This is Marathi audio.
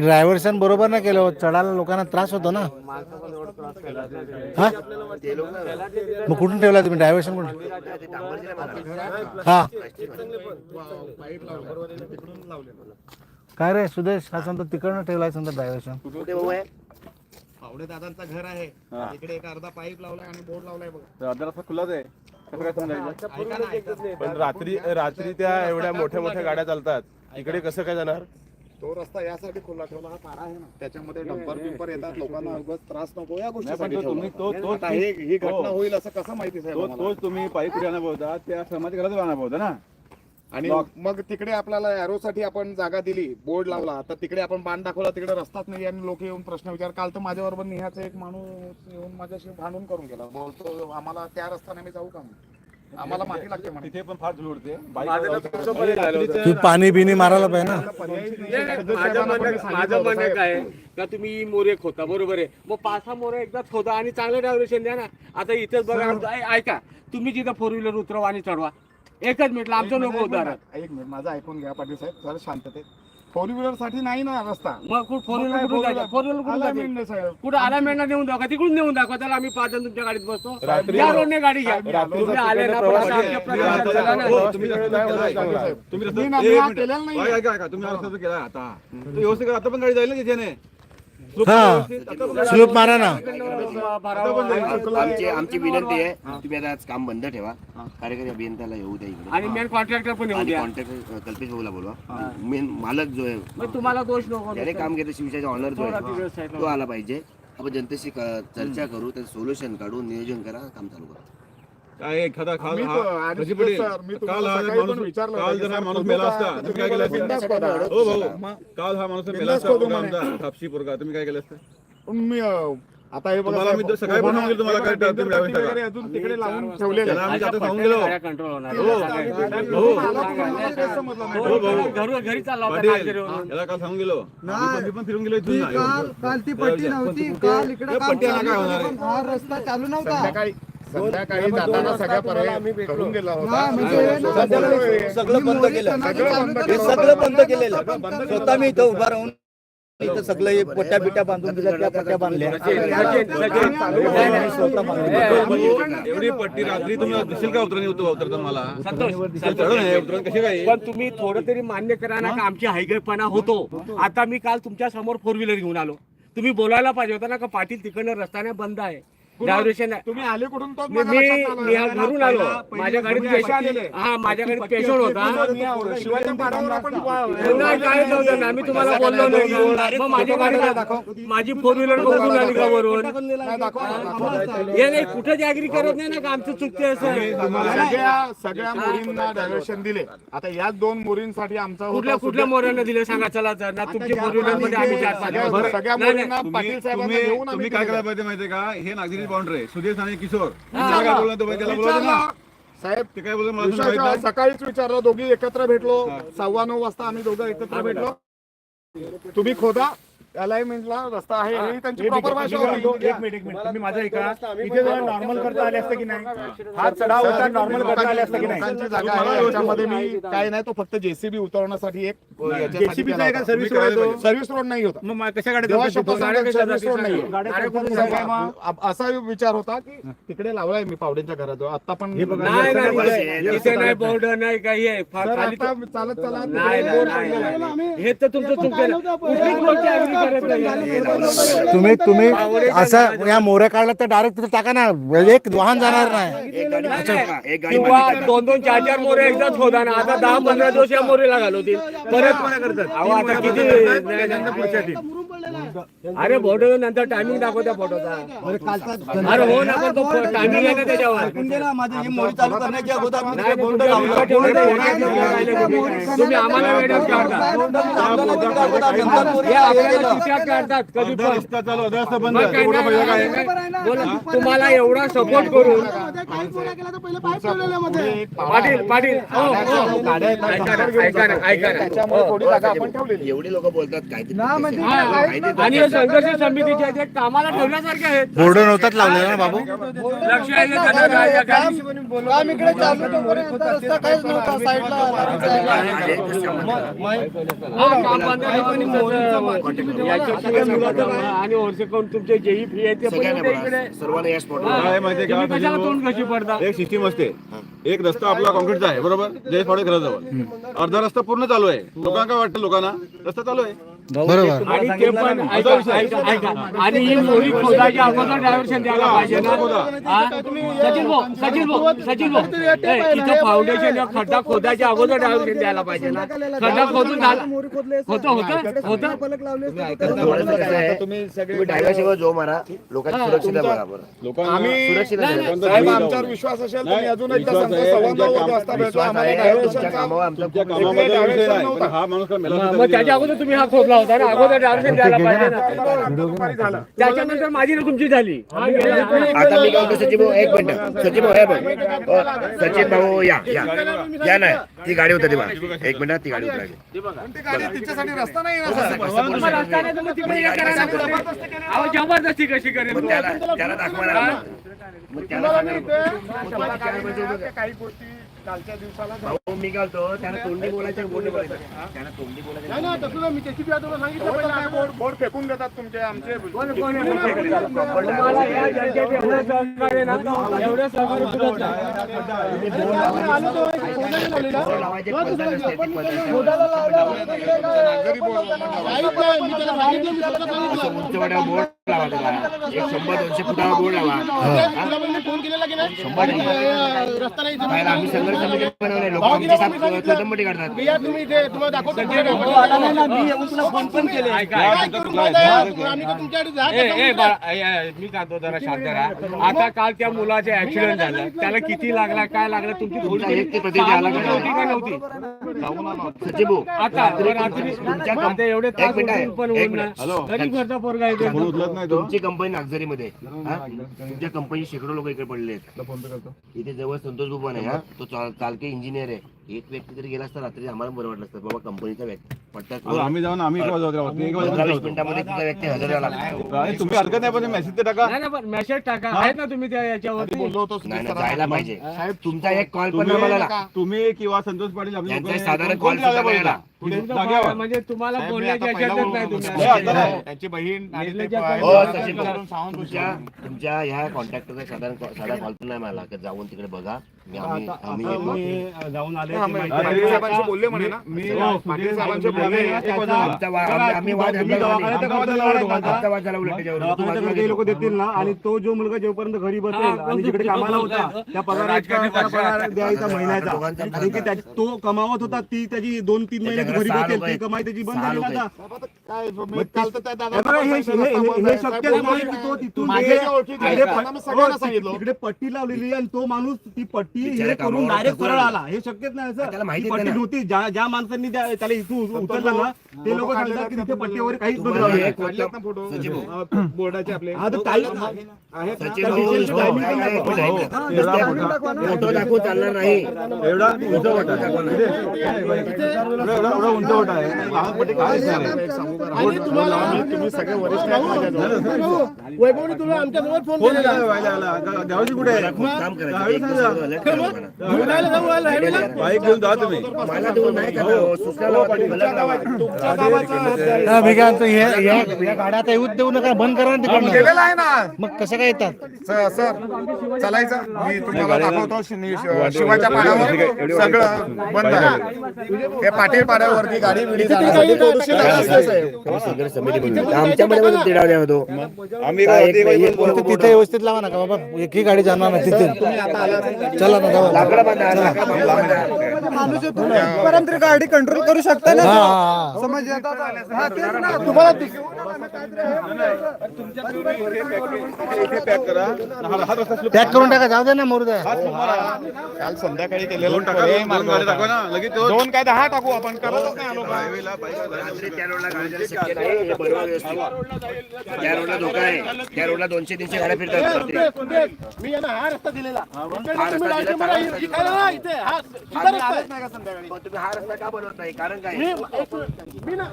ड्रायव्हर्सन बरोबर ना केलं चढायला लोकांना त्रास होतो ना. हा? मग कुठून ठेवला तुम्ही ड्रायव्हर्सन कुठून? हा. काय रे सुदेश हा समजा तिकडनं ठेवलाय समजा ड्रायव्हर्सन पावडे दादांचं घर आहे. इकडे एक अर्धा पाईप लावलाय आणि बोर्ड लावलाय बघा. दादा रस्ता खुलाच आहे. कसं काय समजायचं. पण रात्री रात्री त्या एवढ्या मोठ्या मोठ्या गाड्या चालतात. इकडे कसं काय जाणार? तो रस्ता यासाठी खुला ठेवला. हा तारा आहे ना. त्याच्यामध्ये डंपर बिंपर येतात. लोकांना उगाच त्रास नको. या गोष्टीसाठी पण तो तुम्ही- तो- ठेवला. तो- आता हे ही घटना हो. होईल असं कसं माहिती साहेब तो आम्हाला? तोच तुम्ही पायी पुढे आणा बोलता. त्या समाज घरात आणा बोलता ना? आणि मग तिकडे आपल्याला arrow साठी आपण जागा दिली बोर्ड लावला तर तिकडे आपण बाण दाखवला तिकडे रस्ताच नाही आणि लोक येऊन प्रश्न विचार काल तर माझ्या बरोबर निहाचा एक माणूस येऊन माझ्याशी भांडून करून गेला. बोलतो आम्हाला त्या रस्त्याने मी जाऊ का? आम्हाला माती लागते तिथे पण फार पाणी बिनी मारायला पाहिजे ना. माझं म्हणणं काय? का तुम्ही मोरे खोता? बरोबर आहे. मग पाच सहा मोरे एकदा खोदा आणि चांगलं डायव्हर्शन द्या ना. आता इथेच बघा ऐका. तुम्ही जिथं फोर व्हीलर उतरवा आणि चढवा. एकच मिनिट आमचं नको उदाहरण एक मिनिट माझं ऐकून घ्या पाटील साहेब जरा शांततेत फोर व्हीलरसाठी नाही ना रस्ता मग फोर व्हीलर कुठून जायचं फोर व्हीलर जायचं Alignment आहे, साहेब कुठं आलामेंटला नेऊन दाखवा तिकडून नेऊन दाखवा त्याला आम्ही पाच जण तुमच्या गाडीत बसतो रात्री- या रोडने गाडी घ्या रात्रीचा तुम्ही आले ना पण आता आमच्या. प्रवासात ना. हो, तुम्ही रस्ता- मी ना- एक हा मिनिट. केलेला नाहीये. ऐका, ऐका, ऐका. तुम्ही रस्ता जो केलाय आता तो व्यवस्थित करा. आता पण गाडी जाईल ना तिथे हा. स्लूप मारा ना. आमची आमची विनंती आहे तुम्ही आता आज काम बंद ठेवा. कार्यकारी अभियंत्याला येऊ द्या इकडे. आणि मेन कॉन्ट्रॅक्टर पण येऊ आणि द्या. कॉन्ट्रॅक्टर कल्पेश भाऊला बोलवा. मेन मालक जो आहे मग तुम्हाला दोष नको त्याने काम घेतलं शिवशाचा ऑनर जो थोडा आहे. तो आला पाहिजे. आपण जनतेशी क- चर्चा करू त्याचं सोल्युशन काढू नियोजन करा काम चालू करा. काय एखादा काल मी हा तो- आणि कशी पडेल? सर, मी काल तुम्हाला हा माणूस विचारलं काल जर की हा माणूस मेला असता तुम्ही काय केलं असतं. हो भाऊ काल हा माणूस मेला असता. आमचा, कापशी पोरगा तुम्ही काय केलं असतं मी आता हे बघा मी सकाळी कोरोना- सांगितलं तुम्हाला काय. अजून तिकडे लावून ठेवलेले. आम्ही आता सांगून गेलो कंट्रोल होणार हो. हो. हो. भाऊ घरू चालला. याला काल सांगून गेलो मी पण फिरून गेलो ना. काल ती पट्टी नव्हती काल इकडे पट्टी काय होणार हा रस्ता चालू नव्हता संध्याकाळी जाताना सगळ्या पर्याय. करून गेला होता हा, म्हणजे हे सगळं- बंद केलं सगळं बंद हे केलं. सगळं बंद केलेलं स्वतः मी इथं उभा राहून इथं सगळं हे पट्ट्या बिट्या बांधून दिल्या त्या पट्ट्या बांधल्या स्वतः बांधल्या. एवढी पट्टी रात्री तुम्ही दिसेल का उतरणी होतो उतरता मला उतरण कशी काय पण तुम्ही थोडं तरी मान्य करा ना का आमची हायगरपणा होतो आता मी काल तुमच्यासमोर फोर व्हीलर घेऊन आलो तुम्ही बोलायला पाहिजे होता ना का पाटील तिकडनं रस्त्याने बंद आहे तुम्ही आले कुठून? तो मी हा घरून आलो. माझ्या गाडीत. हा माझ्या गाडीत पेशंट होता. शिवाजी काय नव्हतं ना. मी तुम्हाला बोललो नाही. गाडीला माझी फोर व्हीलर बघून आली का वरून? हे नाही कुठं जागरी करत नाही ना का आमचं चुकते असं? सगळ्या सगळ्या मुलींना डायव्हर्शन दिले. आता याच दोन मुलींसाठी आमचा कुठल्या कुठल्या मोऱ्यांना दिले? सांगा चला जर ना तुमची फोर व्हीलरमध्ये आम्ही सगळ्या- मुलींना पाटील साहेबांना तुम्ही काय करायला पाहिजे माहितीये का? हे नागरिक बाउंड्री आहे सुदेश आणि किशोर. तुम्ही काय बोलला तो बाई त्याला बोलवलं ना. विचारलं. साहेब ते काय बोलतो मला तुम्ही विश्वास माहीत नाही. सकाळीच विचारलं दोघी एकत्र भेटलो. सव्वा नऊ वाजता आम्ही दोघं एकत्र भेटलो. तुम्ही खोदा. अलाइनमेंटला रस्ता आहे ही त्यांची प्रॉपर भाषा होती. एक मिनिट एक मिनिट. तुम्ही माझं ऐका. इथे जर नॉर्मल करता आले असतं की नाही? हा चढाव होता नॉर्मल करता आले असतं की नाही? जागा आहे याच्यामध्ये मी काय नाही तो फक्त जेसीबी उतरवण्यासाठी एक JCB चा एका सर्व्हिस रोड. सर्व्हिस रोड नाही होता. मग मा- कशा गाड्या सर्व्हिस रोड नाही असा विचार होता की तिकडे लावलाय मी पावड्यांच्या घरात आता पण हे बघा, नाही नाही बस नाही. आहे. इथे नाही बोर्ड नाही काही आहे. चालत चला नाही नाही, नाही नाही. हे तर तुमचं चुकलं. तुम्ही तुम्ही असं या मोऱ्या काढला तर डायरेक्ट तिथे टाका ना. एक वाहन जाणार नाही. किंवा. दोन दोन चार चार मोरे एकदाच होता ना. आता दहा पंधरा दिवस या मोरेला घालवतील. परत आता किती अरे फोटो नंतर टायमिंग दाखव त्या फोटोचा अरे हो ना पण तो टायमिंग आहे ना त्याच्यावर ही. तुम्ही आम्हाला वेळेस हे काढतात कधी काय काय तुम्हाला एवढा सपोर्ट करून पाटील पाटील हो, हो. ऐका ना, ऐका ना, एवढे लोक बोलतात हा, काहीतरी आणि हे संघर्ष समितीचे आहेत, हे कामाला ठेवण्यासारखे आहेत. बोर्ड नव्हतात लावलेले ना बाबू? लक्ष आहे का त्यांना काय- काय- काय- काम इकडे चालू होतं, वर आता रस्ता काहीच नव्हता साईडला हा, काम बंद ठेवा तुमचं. याच्याशिवाय मुलाचं आणि वर्ष कोण तुमचे जेई फी आहे ते पण सगळ्यांना तुमच्या इकडे बोला. सर्वांना या स्पॉटवर हा. काय माहितीये का तुम्ही कशाला सचिन तोंड कशी पडता? एक सिस्टीम असते. एक रस्ता आपला कॉन्क्रीटचा आहे बरोबर? जयेश पाडे घराजवळ. अर्धा रस्ता पूर्ण चालू आहे. लोकांना काय वाटतं? लोकांना रस्ता चालू आहे. बरोबर. आणि ते पण ऐका ऐका ऐका. आणि ही मोरी खोदायच्या अगोदर डायव्हर्शन द्यायला पाहिजे ना. हा? सचिन भाऊ सचिन भाऊ सचिन भाऊ. ए, इथं फाउंडेशन खड्डा खोदायच्या अगोदर डायव्हर्शन द्यायला पाहिजे ना. खड्डा खोदून झाला. होतं होतं होतं. डायव्हर्सिटीवर जो मारा लोकांची सुरक्षितता बघा बरं लोकांना आम्ही सुरक्षित. साहेब आमच्यावर विश्वास असेल अजून एकदा विश्वास सांगतो आहे, सव्वा तुमच्या नऊ काम- वाजता भेटलो विश्वास आम्हाला आहे तुमच्या डायव्हर्शनचा कामावर आमचा तुमच्या कामाबद्दल विषय नाही पण हा माणूस काय मेला मग त्याच्या अगोदर तुम्ही हा खोदला होता ना अगोदर द्यायला पाहिजे ना. झालं त्याच्यानंतर माझी ना तुमची झाली. हा. आता मी काय सचिन भाऊ एक मिनिट. सचिन भाऊ हे बघ. अ, सचिन भाऊ या या. या नाही ती गाडी होती बघा. एक मिनिट ती गाडी उतरायची पण ती गाडी? तिच्यासाठी रस्ता नाही ना. साहेब. मग रस्ता नाही तर मग तिकडे हे ना. जबरदस्ती कशी करेल? त्याला दाखवा ना. काही गोष्टी कालच्या दिवसाला भाऊ मी म्हणतो त्याला तोंडी बोलायचं बोलणे बोलायचं. त्याला तोंडी बोलायचं नाही ना तसं मी त्याची तुला सांगितलं पहिलं. काय बोर्ड बोर्ड फेकून देतात तुमचे आमचे? कोण- कोण? आहे तुमच्याकडे? तुम्हाला या जनतेचे एवढं सहकार्य ना, एवढं सहकार्य पुरत नाही. बोर्ड लावायचे पद्धत असते, ती पद्धत असं उंचवट्यावर बोर्ड. लावा त्याला एक शंभर दोनशे फुटावर बोर्ड लावा शंभर नाही. पहिला आम्ही संघर्ष समिती बनवले लोक आमची साथ कदंबटी काढतात. ऐका, ऐका. ए, ए, बाळा, ए, ए, मी सांगतो जरा शांत राहा. आता काल त्या मुलाचे ऍक्सिडेंट झालं. त्याला किती लागला काय लागला तुमची थोडी? नव्हती का? आता रात्री तुमच्या आता कंप- एवढे पण घरचा पोरगा उचलत नाही तुमची कंपनी नागझरीमध्ये. हा? तुमच्या कंपनी शेकडो लोक इकडे पडले आहेत इथे जवळ संतोष बुबान आहे हा? तो चाल- चालके इंजिनियर आहे. एक व्यक्ती जरी गेला असता रात्री आम्हाला बरं वाटलं असतं. बाबा कंपनीचा व्यक्ती. आम्ही जाऊन आम्ही एक वाजता होतो. एक पंधरा वाजता वीस होतो. मिनिटामध्ये तुझा व्यक्ती हजर झाला आणि तुम्ही हरकत नाही पण मेसेज ते टाका. नाही ना पण मेसेज टाका. आहेत ना तुम्ही त्या याच्यावरती? बोललो होतो नाही नाही, जायला पाहिजे. साहेब तुमचा एक कॉल पण तुम्ही नाही मला तुम्ही किंवा संतोष पाटील साधारण कोण सुद्धा लागायला जागेवर. म्हणजे तुम्हाला साहेब, मी बोलण्याची आता याच्यातच पहिला नाही बोललो. तुम्ही नाही, आता नाही. त्याची बहीण आणि ते निर्लज्ज पाय- हो करून सांगून तुमच्या तुमच्या ह्या कॉन्ट्रॅक्टरचा साधारण साधा कॉल पण नाही मला की जाऊन तिकडे बघा मी आम्ही आम्ही येतो. जाऊन आले हा, मी- पाटील साहेबांशी बोलले म्हणे ना मी पाटील साहेबांशी बोलले आमचा वा- आम्ही- आम्ही वाद तुम्ही दवाखान्याच्या गावात आला होता दोघांचा. आमचा वाद झाला उलट त्याच्यावर. तू बाजूला दवाखान्याचे घेतो. लोक देतील ना आणि तो जो मुलगा जोपर्यंत घरी बसेल आणि जिकडे कामाला होता त्या पगाराचा पगार. द्यायचा महिन्याचा की त्या- तो कमावत होता ती त्याची दोन तीन महिने त्याच्या घरी घरात सहा बसेल लोकं ती आहेत. कमाई त्याची बंद सहा झाली लोकं ना आहेत. आता. काय मी काल तर त्या हे दादाला बघा, हे- हे- सांगितलं, हे- हे- हे साहेब, शक्यच बोलले नाही की तो तिथून माझ्या हे- ज्या ओळखीचे आहेत, तिकडे त्यांना मी प- सगळ्यांना सांगितलं. तिकडे पट्टी लावलेली आणि तो माणूस ती पट्टी बिचाऱ्या हे करून कामावर डायरेक्ट थकून सरळ आला. आला हे शक्यच नाही त्याला असं माहिती ती नाही पट्टी ना. नव्हती ज्या ज्या माणसांनी त्या- त्याला इथून उचललं ना ते लोक सांगतात की तिथे पट्टी वगैरे काहीच तुम्हाला नव्हतं एक काढलेत ना फोटो सचिन भाऊ. बोर्डाचे आपले हा, तर काही- आहेत ना? सचिन भाऊ, काय- काय- काय- फोटो दाखवून चालणार नाही एवढा उंच वाटा आहे. एवढा एवढा उंच वाटा आहे. लहान पट्टी काय आहे? आणि तुम्हाला तुम्ही सगळे वरिष्ठ आहेत माझ्याजवळ. फोन केला व्हायला आला. द्यावशी कुठे आहे? काम करायचं. एक दिवसाचं alert करा मला. बाईक घेऊन जा तुम्ही. हो, तुम्ही. हा, हे- गाड्या आता येऊच देऊ नका. बंद करा ना तिकडनं. केलेलं आहे ना. मग कसं काय येतात? सर सर चालायचं. मी तुम्हाला दाखवतो. शिवाच्या पाण्यावर सगळं बंद आहे. हे पाटील पाड्यावरती गाडी बिडी जाण्यासाठी थोडीशी जागा असते, साहेब. तुम्ही संघर्ष समिती बनवली. आमच्यामध्ये पण तिढा द्या होतो आम्ही काय काय एक- एक- तिथे व्यवस्थित लावा नका बाबा. एकही गाडी जाणार नाही तिथे. चला चला ना जाऊ. लाकडं बांधा लाकडं बांधा. माणूस येतो पर्यंत गाडी कंट्रोल करू शकता ना हा, हा, हा. समज येतात हा, तेच ना. तुम्हाला इथे पॅक करा. हा- हा करून टाका जाऊ दे ना मुर्द्या काल संध्याकाळी केलेलं दोन ना काय दहा टाकू आपण करतच रात्री त्या रोडला धोका आहे. त्या रोडला दोनशे तीनशे गाड्या फिरतात. मी यांना हा रस्ता दिलेला. हा रस्ता हा का संध्याकाळी? मग तुम्ही हा रस्ता का बनवत नाही? कारण काय? मी ना